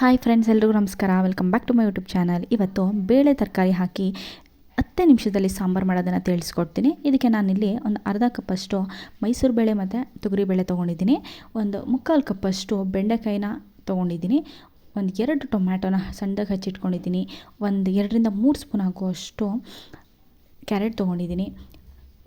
Hi friends ಎಲ್ರಿಗೂ ನಮಸ್ಕಾರ. Welcome back to my YouTube channel ಇವತ್ತು ಬೇಳೆ ತರಕಾರಿ ಹಾಕಿ ಹತ್ತೇ ನಿಮಿಷದಲ್ಲಿ ಸಾಂಬಾರು ಮಾಡೋದನ್ನು ತಿಳಿಸ್ಕೊಡ್ತೀನಿ. ಇದಕ್ಕೆ ನಾನಿಲ್ಲಿ ಒಂದು ಅರ್ಧ ಕಪ್ಪಷ್ಟು ಮೈಸೂರು ಬೇಳೆ ಮತ್ತು ತೊಗರಿಬೇಳೆ ತೊಗೊಂಡಿದ್ದೀನಿ. ಒಂದು ಮುಕ್ಕಾಲು ಕಪ್ಪಷ್ಟು ಬೆಂಡೆಕಾಯಿನ ತೊಗೊಂಡಿದ್ದೀನಿ. ಒಂದು ಎರಡು ಟೊಮ್ಯಾಟೋನ ಸಣ್ಣಗೆ ಹಚ್ಚಿಟ್ಕೊಂಡಿದ್ದೀನಿ. ಒಂದು ಎರಡರಿಂದ ಮೂರು ಸ್ಪೂನ್ ಆಗುವಷ್ಟು ಕ್ಯಾರೆಟ್ ತೊಗೊಂಡಿದ್ದೀನಿ.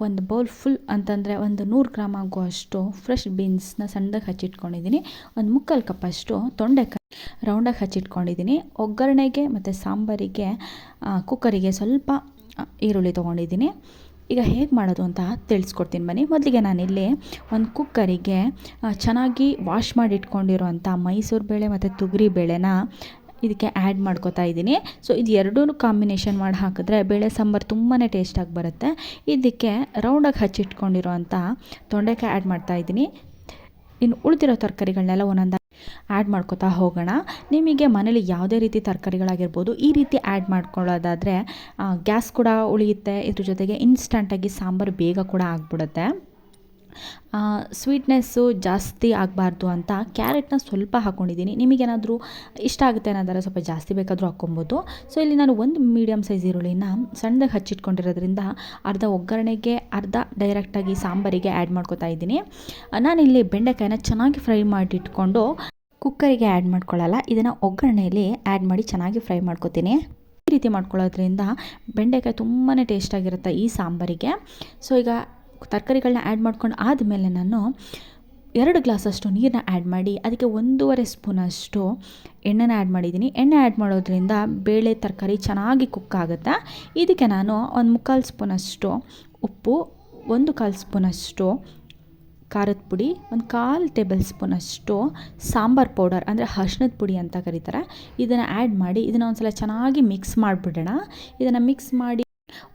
ಒಂದು ಬೌಲ್ ಫುಲ್ ಅಂತಂದರೆ ಒಂದು ನೂರು ಗ್ರಾಮ್ ಅಷ್ಟು ಫ್ರೆಶ್ ಬೀನ್ಸ್ನ ಸಣ್ಣದಾಗಿ ಹಚ್ಚಿಟ್ಕೊಂಡಿದ್ದೀನಿ. ಒಂದು ಮುಕ್ಕಾಲು ಕಪ್ಪಷ್ಟು ತೊಂಡೆಕಾಯಿ ರೌಂಡಾಗಿ ಹಚ್ಚಿಟ್ಕೊಂಡಿದ್ದೀನಿ. ಒಗ್ಗರಣೆಗೆ ಮತ್ತು ಸಾಂಬಾರಿಗೆ ಕುಕ್ಕರಿಗೆ ಸ್ವಲ್ಪ ಈರುಳ್ಳಿ ತೊಗೊಂಡಿದ್ದೀನಿ. ಈಗ ಹೇಗೆ ಮಾಡೋದು ಅಂತ ತಿಳಿಸ್ಕೊಡ್ತೀನಿ ಬನ್ನಿ. ಮೊದಲಿಗೆ ನಾನಿಲ್ಲಿ ಒಂದು ಕುಕ್ಕರಿಗೆ ಚೆನ್ನಾಗಿ ವಾಶ್ ಮಾಡಿ ಇಟ್ಕೊಂಡಿರೋಂಥ ಮೈಸೂರು ಬೇಳೆ ಮತ್ತು ತೊಗರಿ ಬೇಳೆನ ಇದಕ್ಕೆ ಆ್ಯಡ್ ಮಾಡ್ಕೋತಾ ಇದ್ದೀನಿ. ಸೊ ಇದು ಎರಡೂ ಕಾಂಬಿನೇಷನ್ ಮಾಡಿ ಹಾಕಿದ್ರೆ ಬೇಳೆ ಸಾಂಬಾರು ತುಂಬಾ ಟೇಸ್ಟಾಗಿ ಬರುತ್ತೆ. ಇದಕ್ಕೆ ರೌಂಡಾಗಿ ಹಚ್ಚಿಟ್ಕೊಂಡಿರೋವಂಥ ತೊಂಡೆಕಾಯಿ ಆ್ಯಡ್ ಮಾಡ್ತಾ ಇದ್ದೀನಿ. ಇನ್ನು ಉಳಿದಿರೋ ತರಕಾರಿಗಳನ್ನೆಲ್ಲ ಒಂದೊಂದಾಗಿ ಆ್ಯಡ್ ಮಾಡ್ಕೋತಾ ಹೋಗೋಣ. ನಿಮಗೆ ಮನೇಲಿ ಯಾವುದೇ ರೀತಿ ತರಕಾರಿಗಳಾಗಿರ್ಬೋದು, ಈ ರೀತಿ ಆ್ಯಡ್ ಮಾಡ್ಕೊಳ್ಳೋದಾದರೆ ಗ್ಯಾಸ್ ಕೂಡ ಉಳಿಯುತ್ತೆ. ಇದ್ರ ಜೊತೆಗೆ ಇನ್ಸ್ಟಂಟಾಗಿ ಸಾಂಬಾರು ಬೇಗ ಕೂಡ ಆಗಿಬಿಡುತ್ತೆ. ಸ್ವೀಟ್ನೆಸ್ಸು ಜಾಸ್ತಿ ಆಗಬಾರ್ದು ಅಂತ ಕ್ಯಾರೆಟ್ನ ಸ್ವಲ್ಪ ಹಾಕ್ಕೊಂಡಿದ್ದೀನಿ ನಿಮಗೇನಾದರೂ ಇಷ್ಟ ಆಗುತ್ತೆ ಅನ್ನೋದಾದ್ರೆ ಸ್ವಲ್ಪ ಜಾಸ್ತಿ ಬೇಕಾದರೂ ಹಾಕ್ಕೊಬೋದು. ಸೊ ಇಲ್ಲಿ ನಾನು ಒಂದು ಮೀಡಿಯಮ್ ಸೈಜ್ ಈರುಳ್ಳಿನ ಸಣ್ಣದಾಗಿ ಹಚ್ಚಿಟ್ಕೊಂಡಿರೋದ್ರಿಂದ ಅರ್ಧ ಒಗ್ಗರಣೆಗೆ, ಅರ್ಧ ಡೈರೆಕ್ಟಾಗಿ ಸಾಂಬಾರಿಗೆ ಆ್ಯಡ್ ಮಾಡ್ಕೊತಾ ಇದ್ದೀನಿ. ಇಲ್ಲಿ ಬೆಂಡೆಕಾಯಿನ ಚೆನ್ನಾಗಿ ಫ್ರೈ ಮಾಡಿಟ್ಕೊಂಡು ಕುಕ್ಕರಿಗೆ ಆ್ಯಡ್ ಮಾಡ್ಕೊಳ್ಳಲ್ಲ, ಇದನ್ನು ಒಗ್ಗರಣೆಯಲ್ಲಿ ಆ್ಯಡ್ ಮಾಡಿ ಚೆನ್ನಾಗಿ ಫ್ರೈ ಮಾಡ್ಕೊತೀನಿ. ಈ ರೀತಿ ಮಾಡ್ಕೊಳ್ಳೋದ್ರಿಂದ ಬೆಂಡೆಕಾಯಿ ತುಂಬಾ ಟೇಸ್ಟಾಗಿರುತ್ತೆ ಈ ಸಾಂಬಾರಿಗೆ. ಸೊ ಈಗ ತರಕಾರಿಗಳನ್ನ ಆ್ಯಡ್ ಮಾಡ್ಕೊಂಡು ಆದಮೇಲೆ ನಾನು ಎರಡು ಗ್ಲಾಸಷ್ಟು ನೀರನ್ನ ಆ್ಯಡ್ ಮಾಡಿ, ಅದಕ್ಕೆ ಒಂದೂವರೆ ಸ್ಪೂನಷ್ಟು ಎಣ್ಣೆನ ಆ್ಯಡ್ ಮಾಡಿದ್ದೀನಿ. ಎಣ್ಣೆ ಆ್ಯಡ್ ಮಾಡೋದ್ರಿಂದ ಬೇಳೆ ತರಕಾರಿ ಚೆನ್ನಾಗಿ ಕುಕ್ ಆಗುತ್ತೆ? ಇದಕ್ಕೆ ನಾನು ಒಂದು ಮುಕ್ಕಾಲು ಸ್ಪೂನಷ್ಟು ಉಪ್ಪು, ಒಂದು ಕಾಲು ಸ್ಪೂನಷ್ಟು ಖಾರದ ಪುಡಿ, ಒಂದು ಕಾಲು ಟೇಬಲ್ ಸ್ಪೂನಷ್ಟು ಸಾಂಬಾರ್ ಪೌಡರ್ ಅಂದರೆ ಅರ್ಶಿನದ ಪುಡಿ ಅಂತ ಕರೀತಾರೆ. ಇದನ್ನು ಆ್ಯಡ್ ಮಾಡಿ, ಇದನ್ನು ಒಂದು ಸಲ ಚೆನ್ನಾಗಿ ಮಿಕ್ಸ್ ಮಾಡಿಬಿಡೋಣ. ಇದನ್ನು ಮಿಕ್ಸ್ ಮಾಡಿ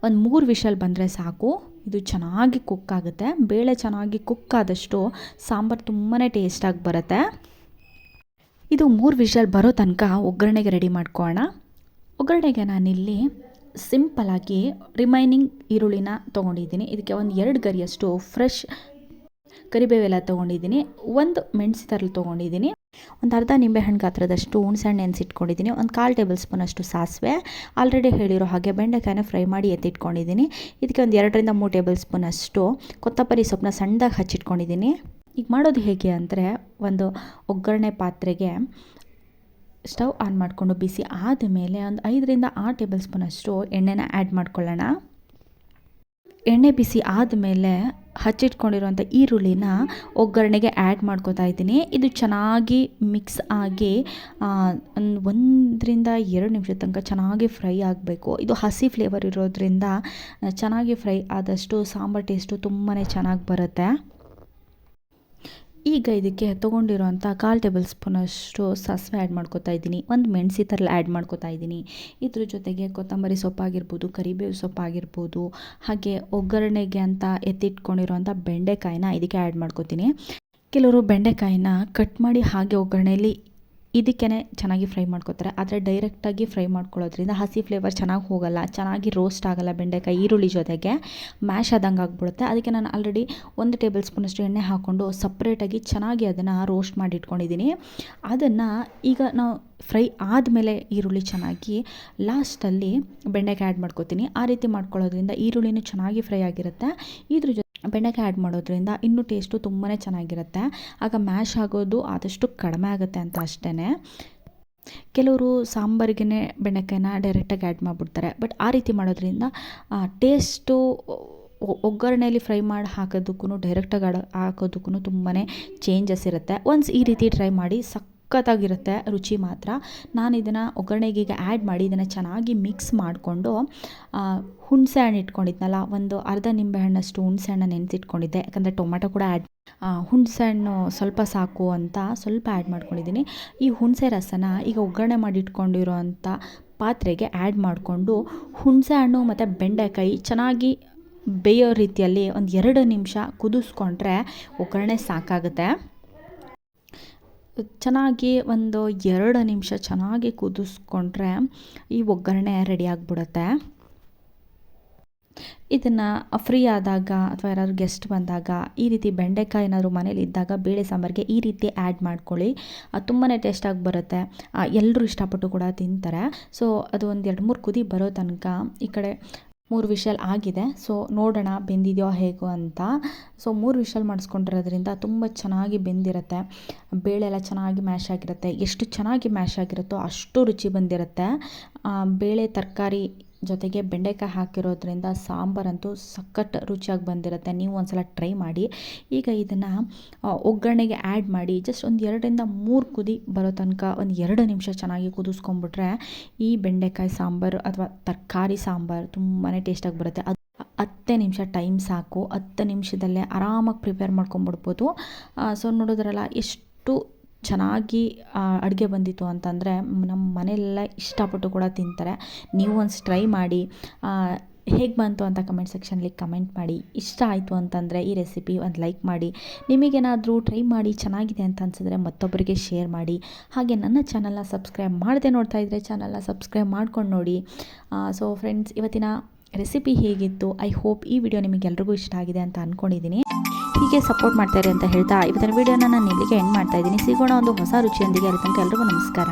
ಒಂದು ಮೂರು ವಿಷಲ್ ಬಂದರೆ ಸಾಕು. ಇದು ಚೆನ್ನಾಗಿ ಕುಕ್ ಆಗುತ್ತೆ. ಬೇಳೆ ಚೆನ್ನಾಗಿ ಕುಕ್ ಆದಷ್ಟು ಸಾಂಬಾರು ತುಂಬಾ ಟೇಸ್ಟಾಗಿ ಬರುತ್ತೆ. ಇದು ಮೂರು ವಿಷಲ್ ಬರೋ ತನಕ ಒಗ್ಗರಣೆಗೆ ರೆಡಿ ಮಾಡ್ಕೊಳ್ಳೋಣ ಒಗ್ಗರಣೆಗೆ ನಾನಿಲ್ಲಿ ಸಿಂಪಲಾಗಿ ರಿಮೈನಿಂಗ್ ಈರುಳ್ಳಿನ ತೊಗೊಂಡಿದ್ದೀನಿ. ಇದಕ್ಕೆ ಒಂದು ಎರಡು ಗರಿಯಷ್ಟು ಫ್ರೆಶ್ ಕರಿಬೇವೆಲ್ಲ ತೊಗೊಂಡಿದ್ದೀನಿ. ಒಂದು ಮೆಣಸಿ ತರಲು ತೊಗೊಂಡಿದ್ದೀನಿ. ಒಂದು ಅರ್ಧ ನಿಂಬೆಹಣ್ಣು ಗಾತ್ರದಷ್ಟು ಹುಣಸೆಹಣ್ಣು ನೆನೆಸಿಟ್ಕೊಂಡಿದ್ದೀನಿ, ಒಂದು ಕಾಲು ಟೇಬಲ್ ಸ್ಪೂನಷ್ಟು ಸಾಸಿವೆ, ಆಲ್ರೆಡಿ ಹೇಳಿರೋ ಹಾಗೆ ಬೆಂಡೆಕಾಯಿನ ಫ್ರೈ ಮಾಡಿ ಎತ್ತಿಟ್ಕೊಂಡಿದ್ದೀನಿ. ಇದಕ್ಕೆ ಒಂದು ಎರಡರಿಂದ ಮೂರು ಟೇಬಲ್ ಸ್ಪೂನಷ್ಟು ಕೊತ್ತಂಬರಿ ಸೊಪ್ಪನ್ನ ಸಣ್ಣದಾಗಿ ಹಚ್ಚಿಟ್ಕೊಂಡಿದ್ದೀನಿ. ಈಗ ಮಾಡೋದು ಹೇಗೆ ಅಂದರೆ, ಒಂದು ಒಗ್ಗರಣೆ ಪಾತ್ರೆಗೆ ಸ್ಟವ್ ಆನ್ ಮಾಡಿಕೊಂಡು ಬಿಸಿ ಆದಮೇಲೆ ಒಂದು ಐದರಿಂದ ಆರು ಟೇಬಲ್ ಸ್ಪೂನಷ್ಟು ಎಣ್ಣೆನ ಆ್ಯಡ್ ಮಾಡ್ಕೊಳ್ಳೋಣ. ಎಣ್ಣೆ ಬಿಸಿ ಆದಮೇಲೆ ಹಚ್ಚಿಟ್ಕೊಂಡಿರುವಂಥ ಈರುಳ್ಳಿನ ಒಗ್ಗರಣೆಗೆ ಆ್ಯಡ್ ಮಾಡ್ಕೋತಾ ಇದ್ದೀನಿ. ಇದು ಚೆನ್ನಾಗಿ ಮಿಕ್ಸ್ ಆಗಿ ಒಂದು ಒಂದರಿಂದ ಎರಡು ನಿಮಿಷದ ತನಕ ಚೆನ್ನಾಗಿ ಫ್ರೈ ಆಗಬೇಕು. ಇದು ಹಸಿ ಫ್ಲೇವರ್ ಇರೋದ್ರಿಂದ ಚೆನ್ನಾಗಿ ಫ್ರೈ ಆದಷ್ಟು ಸಾಂಬಾರು ಟೇಸ್ಟು ತುಂಬಾ ಚೆನ್ನಾಗಿ ಬರುತ್ತೆ. ಈಗ ಇದಕ್ಕೆ ತೊಗೊಂಡಿರುವಂಥ ಕಾಲು ಟೇಬಲ್ ಸ್ಪೂನಷ್ಟು ಸಾಸಿವೆ ಆ್ಯಡ್ ಮಾಡ್ಕೋತಾ ಇದ್ದೀನಿ. ಒಂದು ಮೆಣಸಿ ಥರ ಆ್ಯಡ್ ಮಾಡ್ಕೋತಾ ಇದ್ದೀನಿ. ಇದ್ರ ಜೊತೆಗೆ ಕೊತ್ತಂಬರಿ ಸೊಪ್ಪಾಗಿರ್ಬೋದು ಕರಿಬೇವು ಸೊಪ್ಪಾಗಿರ್ಬೋದು ಹಾಗೆ ಒಗ್ಗರಣೆಗೆ ಅಂತ ಎತ್ತಿಟ್ಕೊಂಡಿರುವಂಥ ಬೆಂಡೆಕಾಯಿನ ಇದಕ್ಕೆ ಆ್ಯಡ್ ಮಾಡ್ಕೋತೀನಿ. ಕೆಲವರು ಬೆಂಡೆಕಾಯಿನ ಕಟ್ ಮಾಡಿ ಹಾಗೆ ಒಗ್ಗರಣೆಯಲ್ಲಿ ಇದಕ್ಕೇ ಚೆನ್ನಾಗಿ ಫ್ರೈ ಮಾಡ್ಕೋತಾರೆ. ಆದರೆ ಡೈರೆಕ್ಟಾಗಿ ಫ್ರೈ ಮಾಡ್ಕೊಳ್ಳೋದ್ರಿಂದ ಹಸಿ ಫ್ಲೇವರ್ ಚೆನ್ನಾಗಿ ಹೋಗಲ್ಲ. ಚೆನ್ನಾಗಿ ರೋಸ್ಟ್ ಆಗಲ್ಲ ಬೆಂಡೆಕಾಯಿ, ಈರುಳ್ಳಿ ಜೊತೆಗೆ. ಮ್ಯಾಶ್ ಆದಂಗೆ ಆಗ್ಬಿಡುತ್ತೆ. ಅದಕ್ಕೆ ನಾನು ಆಲ್ರೆಡಿ ಒಂದು ಟೇಬಲ್ ಸ್ಪೂನಷ್ಟು ಎಣ್ಣೆ ಹಾಕ್ಕೊಂಡು ಸಪ್ರೇಟಾಗಿ ಚೆನ್ನಾಗಿ ಅದನ್ನು ರೋಸ್ಟ್ ಮಾಡಿ ಇಟ್ಕೊಂಡಿದ್ದೀನಿ ಅದನ್ನು ಈಗ ನಾವು ಫ್ರೈ ಆದಮೇಲೆ ಈರುಳ್ಳಿ ಚೆನ್ನಾಗಿ ಲಾಸ್ಟಲ್ಲಿ ಬೆಂಡೆಕಾಯಿ ಆ್ಯಡ್ ಮಾಡ್ಕೋತೀನಿ. ಆ ರೀತಿ ಮಾಡ್ಕೊಳ್ಳೋದ್ರಿಂದ ಈರುಳ್ಳಿನೂ ಚೆನ್ನಾಗಿ ಫ್ರೈ ಆಗಿರುತ್ತೆ. ಇದ್ರ ಜೊತೆ ಬೆಂಡೆಕಾಯಿ ಆ್ಯಡ್ ಮಾಡೋದ್ರಿಂದ ಇನ್ನೂ ಟೇಸ್ಟು ತುಂಬಾ ಚೆನ್ನಾಗಿರುತ್ತೆ. ಆಗ ಮ್ಯಾಶ್ ಆಗೋದು ಆದಷ್ಟು ಕಡಿಮೆ ಆಗುತ್ತೆ ಅಂತ ಅಷ್ಟೇ ಕೆಲವರು ಸಾಂಬಾರಿಗೆ ಬೆಣ್ಣೆಕಾಯಿನ ಡೈರೆಕ್ಟಾಗಿ ಆ್ಯಡ್ ಮಾಡಿಬಿಡ್ತಾರೆ. ಬಟ್ ಆ ರೀತಿ ಮಾಡೋದ್ರಿಂದ ಟೇಸ್ಟು ಒಗ್ಗರಣೆಯಲ್ಲಿ ಫ್ರೈ ಮಾಡಿ ಹಾಕೋದಕ್ಕೂ ಡೈರೆಕ್ಟಾಗಿ ಹಾಕೋದಕ್ಕೂ ತುಂಬಾ ಚೇಂಜಸ್ ಇರುತ್ತೆ. ಒನ್ಸ್ ಈ ರೀತಿ ಟ್ರೈ ಮಾಡಿ ಸಖತ್ತಾಗಿರುತ್ತೆ, ರುಚಿ ಮಾತ್ರ. ನಾನು ಇದನ್ನು ಒಗ್ಗರಣೆಗೆ ಆ್ಯಡ್ ಮಾಡಿ ಇದನ್ನು ಚೆನ್ನಾಗಿ ಮಿಕ್ಸ್ ಮಾಡಿಕೊಂಡು ಹುಣಸೆ ಹಣ್ಣು ಇಟ್ಕೊಂಡಿದ್ನಲ್ಲ, ಒಂದು ಅರ್ಧ ನಿಂಬೆಹಣ್ಣಷ್ಟು ಹುಣಸೆ ಹಣ್ಣು ನೆನೆಸಿಟ್ಕೊಂಡಿದ್ದೆ. ಯಾಕಂದರೆ ಟೊಮೆಟೊ ಕೂಡ ಆ್ಯಡ್ ಹುಣಸೆ ಹಣ್ಣು ಸ್ವಲ್ಪ ಸಾಕು ಅಂತ ಸ್ವಲ್ಪ ಆ್ಯಡ್ ಮಾಡ್ಕೊಂಡಿದ್ದೀನಿ. ಈ ಹುಣಸೆ ರಸನ ಈಗ ಒಗ್ಗರಣೆ ಮಾಡಿ ಇಟ್ಕೊಂಡಿರೋ ಅಂಥ ಪಾತ್ರೆಗೆ ಆ್ಯಡ್ ಮಾಡಿಕೊಂಡು, ಹುಣಸೆ ಹಣ್ಣು ಮತ್ತು ಬೆಂಡೆಕಾಯಿ ಚೆನ್ನಾಗಿ ಬೇಯೋ ರೀತಿಯಲ್ಲಿ ಒಂದು ಎರಡು ನಿಮಿಷ ಕುದಿಸ್ಕೊಂಡ್ರೆ ಒಗ್ಗರಣೆ ಸಾಕಾಗುತ್ತೆ. ಚೆನ್ನಾಗಿ ಒಂದು ಎರಡು ನಿಮಿಷ ಚೆನ್ನಾಗಿ ಕುದಿಸ್ಕೊಂಡ್ರೆ ಈ ಒಗ್ಗರಣೆ ರೆಡಿ ಆಗಿಬಿಡುತ್ತೆ. ಇದನ್ನು ಫ್ರೀ ಆದಾಗ ಅಥವಾ ಯಾರಾದ್ರು ಗೆಸ್ಟ್ ಬಂದಾಗ ಈ ರೀತಿ ಬೆಂಡೆಕಾಯಿ ಏನಾದರೂ ಮನೇಲಿ ಇದ್ದಾಗ ಬೇಳೆ ಸಾಂಬಾರಿಗೆ ಈ ರೀತಿ ಆ್ಯಡ್ ಮಾಡ್ಕೊಳ್ಳಿ. ತುಂಬಾ ಟೇಸ್ಟಾಗಿ ಬರುತ್ತೆ. ಎಲ್ಲರೂ ಇಷ್ಟಪಟ್ಟು ಕೂಡ ತಿಂತಾರೆ. ಸೊ ಅದು ಒಂದು ಎರಡು ಮೂರು ಕುದಿ ಬರೋ ತನಕ ಈ ಕಡೆ ಮೂರು ವಿಷಲ್ ಆಗಿದೆ. ಸೊ ನೋಡೋಣ ಬೆಂದಿದೆಯೋ ಹೇಗೋ ಅಂತ. ಸೊ ಮೂರು ವಿಷಲ್ ಮಾಡಿಸ್ಕೊಂಡಿರೋದ್ರಿಂದ ತುಂಬ ಚೆನ್ನಾಗಿ ಬೆಂದಿರುತ್ತೆ. ಬೇಳೆ ಎಲ್ಲ ಚೆನ್ನಾಗಿ ಮ್ಯಾಶ್ ಆಗಿರುತ್ತೆ. ಎಷ್ಟು ಚೆನ್ನಾಗಿ ಮ್ಯಾಶ್ ಆಗಿರುತ್ತೋ ಅಷ್ಟು ರುಚಿ ಬಂದಿರುತ್ತೆ. ಬೇಳೆ, ತರಕಾರಿ ಜೊತೆಗೆ ಬೆಂಡೆಕಾಯಿ ಹಾಕಿರೋದ್ರಿಂದ ಸಾಂಬಾರಂತೂ ಸಖತ್ ರುಚಿಯಾಗಿ ಬಂದಿರುತ್ತೆ. ನೀವು ಒಂದ್ಸಲ ಟ್ರೈ ಮಾಡಿ. ಈಗ ಇದನ್ನು ಒಗ್ಗರಣೆಗೆ ಆ್ಯಡ್ ಮಾಡಿ ಜಸ್ಟ್ ಒಂದು ಎರಡರಿಂದ ಮೂರು ಕುದಿ ಬರೋ ತನಕ ಒಂದು ಎರಡು ನಿಮಿಷ ಚೆನ್ನಾಗಿ ಕುದಿಸ್ಕೊಂಬಿಟ್ರೆ ಈ ಬೆಂಡೆಕಾಯಿ ಸಾಂಬಾರು ಅಥವಾ ತರಕಾರಿ ಸಾಂಬಾರು ತುಂಬಾ ಟೇಸ್ಟಾಗಿ ಬರುತ್ತೆ. ಅದು ಹತ್ತೇ ನಿಮಿಷ ಟೈಮ್ ಸಾಕು. ಹತ್ತು ನಿಮಿಷದಲ್ಲೇ ಆರಾಮಾಗಿ ಪ್ರಿಪೇರ್ ಮಾಡ್ಕೊಂಬಿಡ್ಬೋದು ಸೊ ನೋಡಿದ್ರಲ್ಲ, ಎಷ್ಟು ಚೆನ್ನಾಗಿ ಅಡುಗೆ ಬಂದಿತ್ತು ಅಂತಂದರೆ ನಮ್ಮ ಮನೆಯಲ್ಲೆಲ್ಲ ಇಷ್ಟಪಟ್ಟು ಕೂಡ ತಿಂತಾರೆ. ನೀವು ಒಂದು ಟ್ರೈ ಮಾಡಿ ಹೇಗೆ ಬಂತು ಅಂತ ಕಮೆಂಟ್ ಸೆಕ್ಷನಲ್ಲಿ ಕಮೆಂಟ್ ಮಾಡಿ. ಇಷ್ಟ ಆಯಿತು ಅಂತಂದರೆ ಈ ರೆಸಿಪಿ ಒಂದು ಲೈಕ್ ಮಾಡಿ. ನಿಮಗೇನಾದರೂ ಟ್ರೈ ಮಾಡಿ ಚೆನ್ನಾಗಿದೆ ಅಂತ ಅನ್ಸಿದ್ರೆ ಮತ್ತೊಬ್ಬರಿಗೆ ಶೇರ್ ಮಾಡಿ. ಹಾಗೆ ನನ್ನ ಚಾನಲ್ನ ಸಬ್ಸ್ಕ್ರೈಬ್ ಮಾಡದೆ ನೋಡ್ತಾ ಇದ್ದರೆ ಚಾನಲ್ನ ಸಬ್ಸ್ಕ್ರೈಬ್ ಮಾಡ್ಕೊಂಡು ನೋಡಿ. ಸೊ ಫ್ರೆಂಡ್ಸ್ ಇವತ್ತಿನ ರೆಸಿಪಿ ಹೇಗಿತ್ತು? ಐ ಹೋಪ್ ಈ ವಿಡಿಯೋ ನಿಮಗೆಲ್ರಿಗೂ ಇಷ್ಟ ಆಗಿದೆ ಅಂತ ಅಂದ್ಕೊಂಡಿದ್ದೀನಿ ಹೀಗೆ ಸಪೋರ್ಟ್ ಮಾಡ್ತಾರೆ ಅಂತ ಹೇಳ್ತಾ, ಇವತ್ತಿನ ವಿಡಿಯೋನ ನಾನು ಇಲ್ಲಿಗೆ ಎಂಡ್ ಮಾಡ್ತಾ ಇದ್ದೀನಿ. ಸಿಗೋಣ ಒಂದು ಹೊಸ ರುಚಿಯೊಂದಿಗೆ, ಅಲ್ಲಿ ತನಕ ಎಲ್ರಿಗೂ ನಮಸ್ಕಾರ.